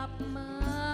ลับมา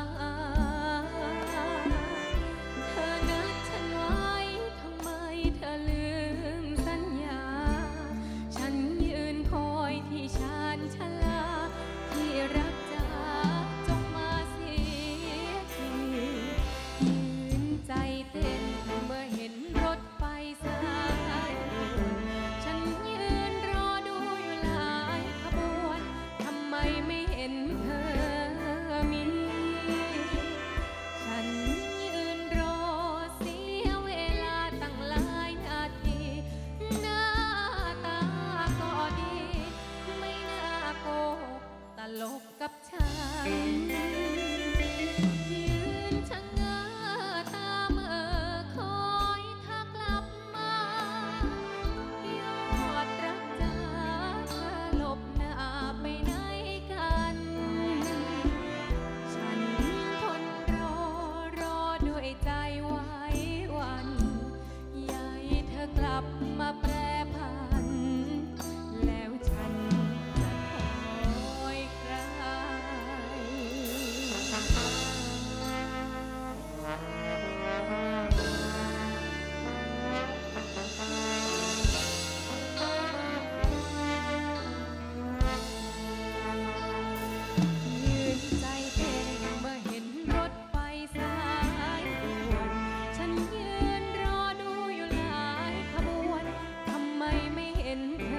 เห็น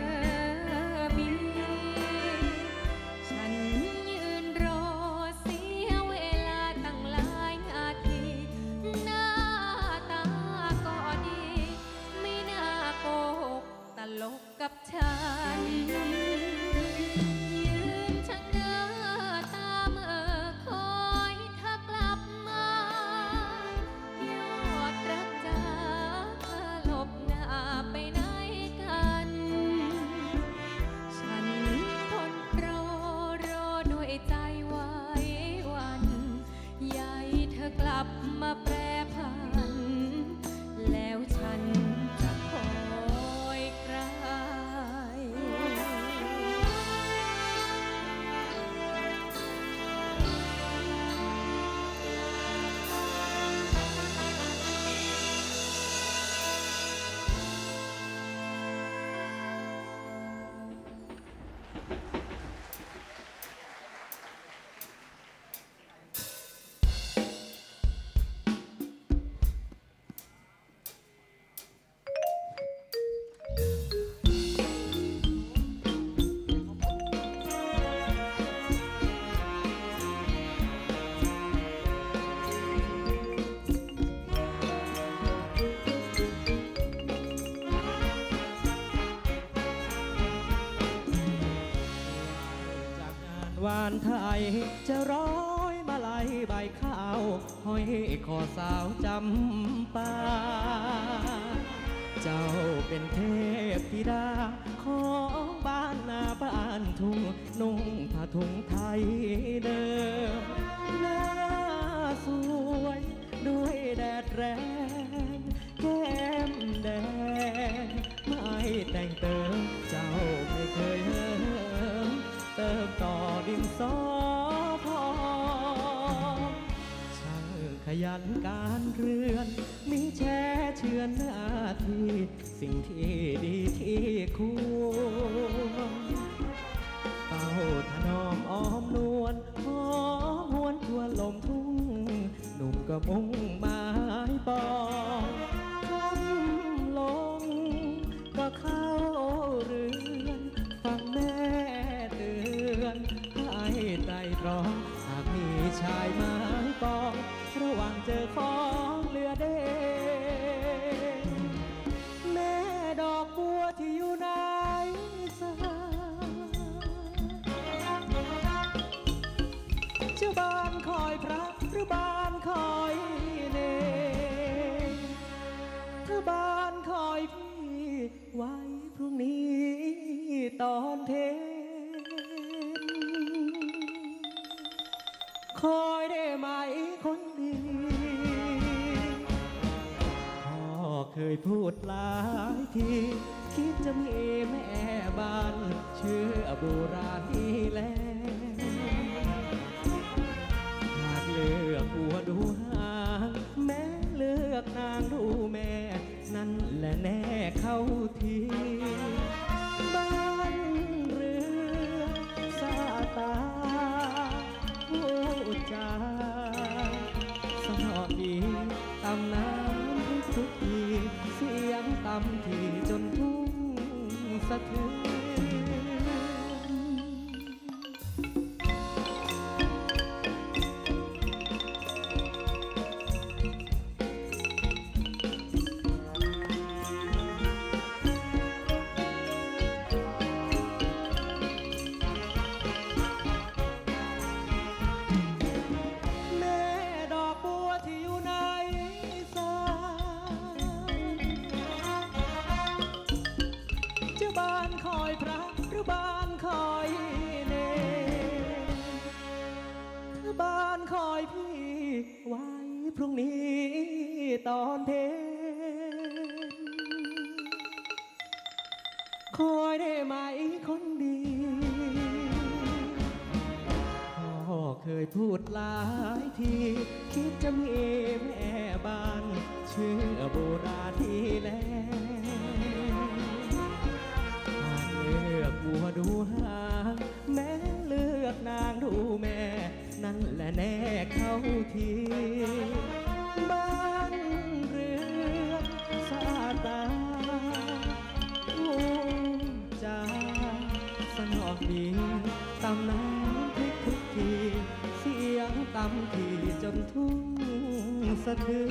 ไทยจะร้อยมาลัยใบข้าวห้อยขอสาวจำปา เจ้าเป็นเทพธิดา ของบ้านนาบ้านทุ่งนุ่งผ้าถุงไทยเดิมหน้าสวย ด้วยแดดแรงแก้มแดง ไม่แต่งเติม เจ้าไม่เคยเหิมเติมต่อดินสอพอช่างขยันการเรือนมีแช่เชือนหน้าที่สิ่งที่ดีที่ควรเฝ้าถนอมอ้อมนวลหอมหวนทัวลมทุ่ง หนุ่มก็มุ่งหมายปอง กอง ระหว่างเจอคอ ตอนเพลคอยได้ไหมคนดีพ่อเคยพูดหลายที คิดจะมีแม่บ้านเชื่อโบราณที่แล้วาเลือกบัวดูหางแม้เลือกนางดูแม่ นั่นแหละแน่เข้าที สะเทือน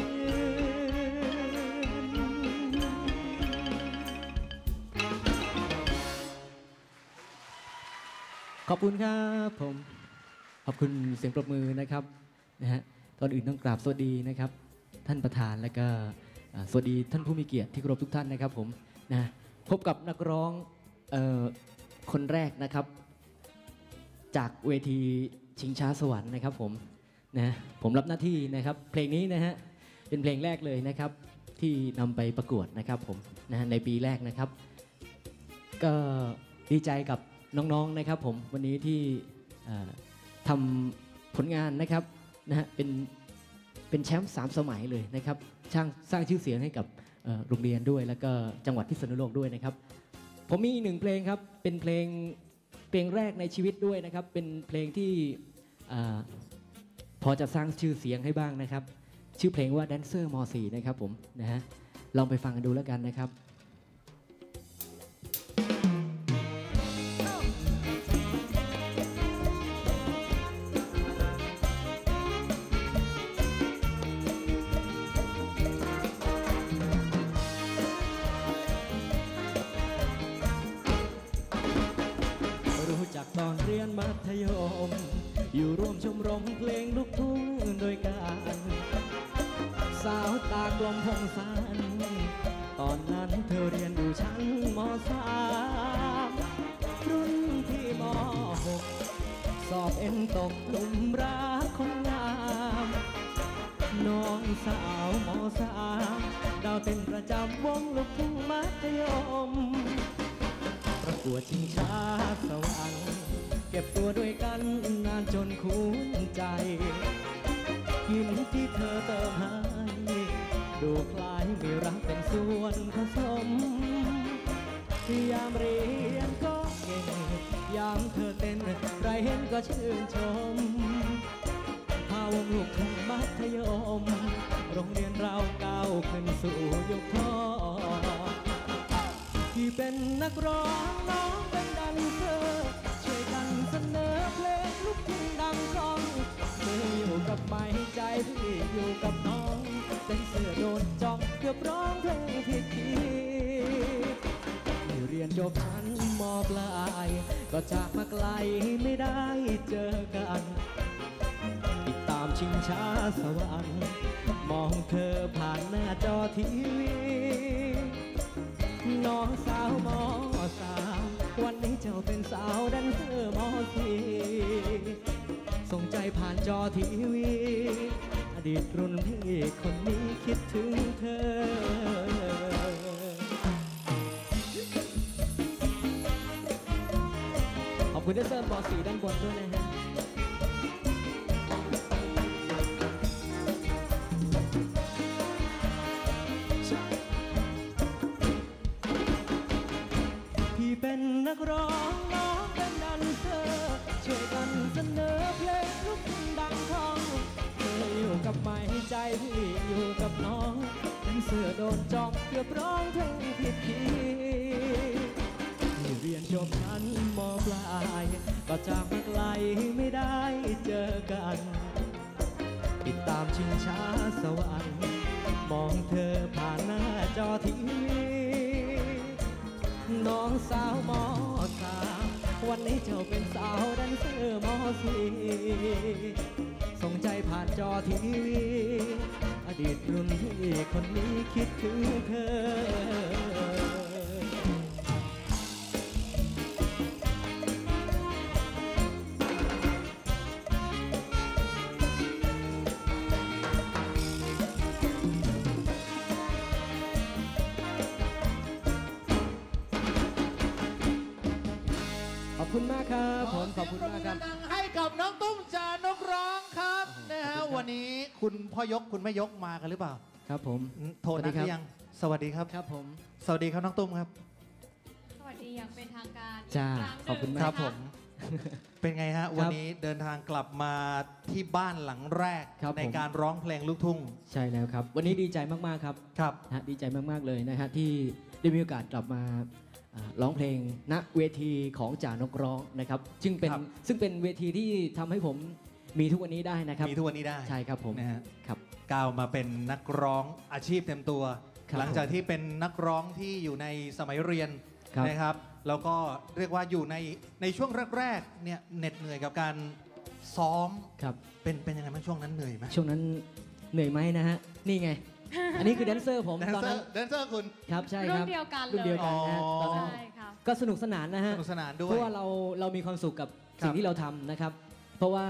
ขอบคุณครับผม ขอบคุณเสียงปรบมือนะครับนะฮะตอนอื่นต้องกราบสวัสดีนะครับ ท่านประธานและก็สวัสดีท่านผู้มีเกียรติที่เคารพทุกท่านนะครับผมนะพบกับนักร้องออคนแรกนะครับ จากเวทีชิงช้าสวรรค์นะครับผม นะผมรับหน้าที่นะครับเพลงนี้นะฮะเป็นเพลงแรกเลยนะครับที่นำไปประกวดนะครับผมนะในปีแรกนะครับ ก็ดีใจกับน้องๆนะครับ ผมวันนี้ที่ทำผลงานนะครับนะฮะเป็นเป็นแชมป์สามสมัยเลยนะครับสร้างสร้างชื่อเสียงให้กับโรงเรียนด้วย แล้วก็จังหวัดพิษณุโลกด้วยนะครับ ผมมีอีกหนึ่งเพลงครับเป็นเพลงเพลงแรกในชีวิตด้วยนะครับ เป็นเพลงที่ อาพอจะสร้างชื่อเสียงให้บ้างนะครับ ชื่อเพลงว่า Dancer ม .4 นะครับผมนะฮะลองไปฟังกันดูแล้วกันนะครับ มเพลงลูกทุ่งโดยการสาวตากลมพงสันตอนนั้นเธอเรียนอยู่ชั้นมสามรุ่นที่มหกสอบเอ็นตกหลุมรักคนงามน้องสาวมสามดาวเต้นประจำวงลูกทุ่งมัธยมประกวดชิงช้าสวรรค์ ก็บตัวด้วยกันนานจนคุ้นใจ กินที่เธอเติมให้ดูคล้ายมีรักเป็นส่วนผสมยามเรียนก็เก่งยามเธอเต้นใครเห็นก็ชื่นชมพาวงลูกทุ่งมัธยม โรงเรียนเราก้าวขึ้นสู่ยุคทอที่เป็นนักร้อง ใจพี่อยู่กับน้องเป็นเสือโดนจองเกือบร้องเพลงผิดคีย์ที่เรียนจบชั้นมปลาย ก็จากมาไกลไม่ได้เจอกันติดตามชิงช้าสวรรค์มองเธอผ่านหน้าจอทีวีน้องสาวมอสามวันนี้เจ้าเป็นสาวดันเซอร์มอสี่ ส่งใจผ่านจอทีวี อดีตรุ่นพี่คนนี้คิดถึงเธอขอบคุณที่เซิร์ฟบอสีด้านบนด้วยนะฮะ ก็จากมาไกลไม่ได้เจอกัน ติดตามชิงช้าสวรรค์มองเธอผ่านหน้าจอทีวีน้องสาวมอสามวันนี้เจ้าเป็นสาวแดนเซอร์มอสีส่งใจผ่านจอทีวี อดีตรุ่นพี่คนนี้คิดถึงเธอ คุณมากครับผมขอบคุณมากครับดังๆให้กับน้องตุ้มจานกร้องครับนะฮะวันนี้คุณพ่อยกคุณแม่ยกมากันหรือเปล่า ครับผมอืมโทรนัดหรือยัง สวัสดีครับครับผม สวัสดีครับน้องตุ้มครับ สวัสดีอย่างเป็นทางการจ้าอีกรั้งหนึ่งขอบคุณมากครับนะะผมเป็นไงฮะ วันนี้เดินทางกลับมาที่บ้านหลังแรกครับในผมการร้องเพลงลูกทุ่ง ใช่แล้วครับ วันนี้ดีใจมากๆครับครับนะฮะดีใจมากๆเลยนะฮะที่ได้มีโอกาสกลับมาอ่า ร้องเพลงณเวทีของจ่านกร้องนะครับ ซึ่งเป็นครับ ซึ่งเป็นเวทีที่ทำให้ผมมีทุกวันนี้ได้นะครับมีทุกวันนี้ได้ใช่ครับผมนะฮะครับ ก้าวมาเป็นนักร้องอาชีพเต็มตัว ครับหลังจากที่เป็นนักร้องที่อยู่ในสมัยเรียนครับ นะครับ แล้วก็เรียกว่าอยู่ในในช่วงแรกๆเนี่ยเหน็ดเหนื่อยกับการซ้อมครับ เป็นเป็นยังไงบ้างช่วงนั้นเหนื่อยไหม ช่วงนั้นเหนื่อยไหมนะฮะนี่ไง อันนี้คือแดนเซอร์ผมแดนตอนเซอนั้นร์แดนเซอร์คุณ ครับใช่รุ่คนรับเดียวกันรุ่นเดียวเลยกันนะฮะอ๋อ ตอนนั้นใช่ค่ะก็สนุกสนานนะสฮะ นุกสนานด้วเพยราะว่าเราเรามีความสุขกับครับ สิ่งที่เราทำนะครับ เพราะว่า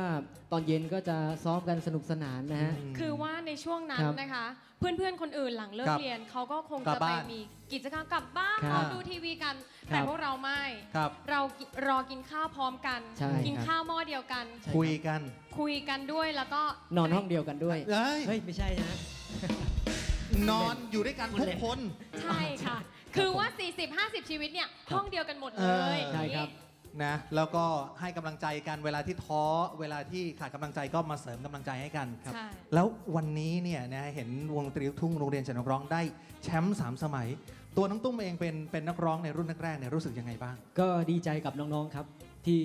ตอนเย็นก็จะซ้อมกันสนุกสนานนะฮะ ม คือว่าในช่วงนั้นครับนะคะ เพื่อนๆ คนอื่นหลังเลิคกรับเรียนเขาก็คงกลัจะบไปบ้านมีกิจกรรมกลับบ้านครับเราดูทีวีกัน ครับ แต่พวกเราไม่ ครับ เรารอกินข้าวพร้อมกัน ใช่กินครับ ข้าวหม้อเดียวกันใช่คุยกันคุยกันด้วยแล้วก็นอนห้องเดียวกันด้วยเอ้ย เฮ้ย ไม่ใช่นะ นอนอยู่ด้วยกันทุกคน ใช่ค่ะ คือว่า 40-50 ชีวิตเนี่ยห้องเดียวกันหมดเลยเออใช่ครับนะแล้วก็ให้กำลังใจกันเวลาที่ท้อเวลาที่ขาดกำลังใจก็มาเสริมกำลังใจให้กันใช่แล้ววันนี้เนี่ยนะเห็นวงดนตรีลูกทุ่งโรงเรียนจันทร้องได้แชมป์สามสมัย ตัวน้องตุ้มเองเป็นเป็นนักร้องในรุ่นแรกๆเนี่ยรู้สึกยังไงบ้าง ก็ดีใจกับน้องๆครับที่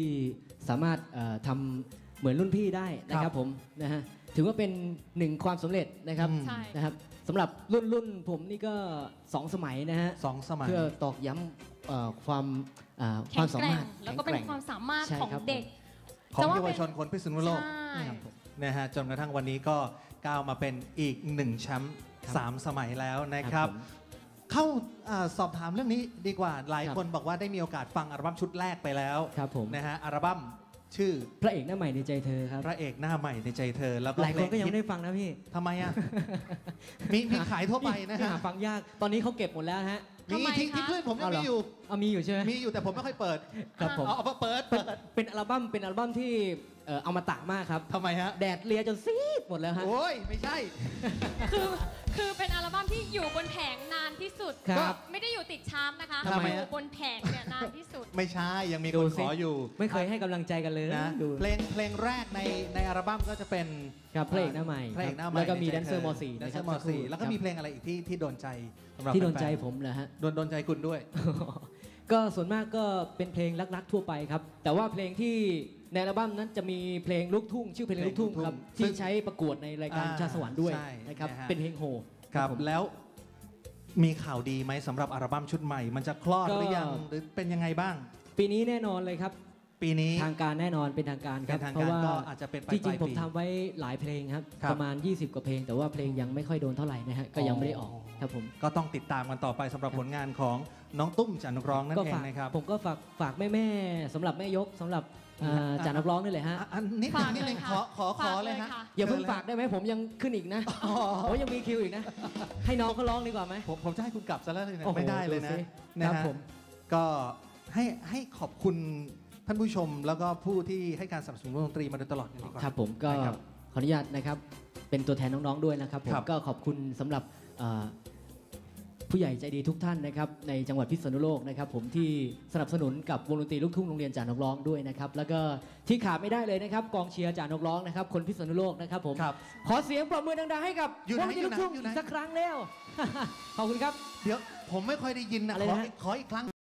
สามารถเอ่อทำเหมือนรุ่นพี่ได้นะคครัรับบผมนะฮะถือว่าเป็นหนึ่งความสำเร็จนะครับอืมใช่นะครับ สำหรับรุ่นรุ่นผมนี่ก็สองสมัยนะฮะสองสมัย เพื่อตอกย้ำเอ่อความอ่าคแข็วามงสาแกร่มางรถแล้วก็เป็นแข็งความแร่งสามารถใช่ของครับผมเด็ก ของจะว่าเยาวชนคนพิษณุโลก ใช่ครับผมนะฮะจนกระทั่งวันนี้ก็ก้าวมาเป็นอีกหนึ่งแชมป์ครับสามสมัยแล้วนะครับผมเข้าอ่าสอบถามเรื่องนี้ดีกว่าหลายครับ คนบอกว่าได้มีโอกาสฟังอัลบั้มชุดแรกไปแล้วครับผม นะฮะอัลบั้ม ชื่อพระเอกหน้าใหม่ในใจเธอครับ พระเอกหน้าใหม่ในใจเธอ แล้วก็หลายคนก็ยังเพไม่ได้ฟังนะพี่ทำไมอะ มีมีขายทั่วไปนะหาฮะฟังยาก ตอนนี้เขาเก็บหมดแล้วฮะมีทำไมทิ้งคะ ทิ้งคลื่นผมยังเอาเหรอมีอยู่ เอามีอยู่ใช่ไหมมีอยู่แต่ผมไม่ค่อยเปิดครับผม เอาเอามาเปิดเป็นเปิด เป็นอัลบั้มเป็นอัลบั้มที่เอ่อเอามาตะมากครับทำไมฮะ แดดเลียจนซีดหมดแล้วฮะ โอ้ย ไม่ใช่ คือคือเป็นอัลบั้มที่อยู่บนแผงนานที่สุดครับไม่ได้อยู่ติดชาร์ตนะคะทำไมอยู่ฮะบนแผงเนี่ยนานที่สุด ไม่ใช่ ยังมีดูคนสิขออยู่ไม่เคยให้กำลังใจกันเลยนะดูเพลงเพลงแรกในในอัลบั้มก็จะเป็นครับพระเอกหน้าใหม่พระเอกหน้าใหม่แล้วก็มีในแดใจนเซอร์มธ .4 แดนนะเซคอรับร์ม .4 แล้วก็มีเพลงอะไรอีกที่ที่โดนใจสำหรับที่โดนใจแฟๆผมเหรอฮะโดนโดนใจคุณด้วย ก็ส่วนมากก็เป็นเพลงรักๆทั่วไปครับ แต่ว่าเพลงที่ ในอัลบั้มนั้นจะมีเพลงลูกทุ่ง ชื่อเพลงลูกทุ่งครับเพลงลูกทุ่งซึ่ที่งใช้ประกวดในรายการอ่าชาติสวรรค์ด้วยใช่นะครับนะฮะเป็นเพลงโฮครับผมแล้วมีข่าวดีไหมสำหรับอัลบั้มชุดใหม่ มันจะคลอดก็หรือยังหรือเป็นยังไงบ้าง ปีนี้แน่นอนเลยครับปีนี้ทางการแน่นอนเป็นทางการคเป็รับนทางเพการราะว่าก็อาจจะเป็นปลายที่จริงปลายผมปีทำไว้หลายเพลงครับครับประมาณ 20 กว่าเพลง แต่ว่าเพลงยังไม่ค่อยโดนเท่าไหร่นะฮะก็ยังไม่ได้ออกอ๋อครับผมก็ต้องติดตามกันต่อไปสำหรับครับผลงานของน้องตุ้มจันทร้องนั่นก็เองฝากนะครับผมก็ฝากฝากแม่แม่ๆสำหรับแม่ยกสำหรับ อ่าอะจานนักร้องนี่เลยฮะ อะอันนิดนึฝางกนิดนึงเลยค่ะขอขอขอฝากเลยเลยฮะค่ะ อย่าเพิ่งชิญลฝากได้ไหมผมยังขึ้นอีกนะอ๋อโอ้ยังมีคิวอีกนะ ให้น้องเขาร้องดีกว่าไหม ผมผมจะให้คุณกลับซะแล้วเลยเนี่ยโอ้โหไม่ได้เลยดูนะสินะครัฮะบผม ก็ให้ให้ขอบคุณท่านผู้ชมแล้วก็ผู้ที่ให้การสนับสนุนวงดนตรีมาโดยตลอดกันดีกว่า ครับผมก็นะครับขออนุญาตนะครับเป็นตัวแทนน้องๆด้วยนะครับผมครับก็ขอบคุณสำหรับเอ่อ ผู้ใหญ่ใจดีทุกท่านนะครับในจังหวัดพิษณุโลกนะครับผมที่สนับสนุนกับวงดนตรีลูกทุ่งโรงเรียนจานนกร้องด้วยนะครับแล้วก็ที่ขาดไม่ได้เลยนะครับกองเชียร์จานนกร้องนะครับคนพิษณุโลกนะครับผมครับขอเสียงปรบมือดังๆให้กับอยู่วไหนงดนตรีลูกทุ่งอยู่ไหน อีกสักครั้งแล้ว ขอบคุณครับ เดี๋ยวผมไม่ค่อยได้ยินนะอะไรขอนะฮะขออีกครั้ง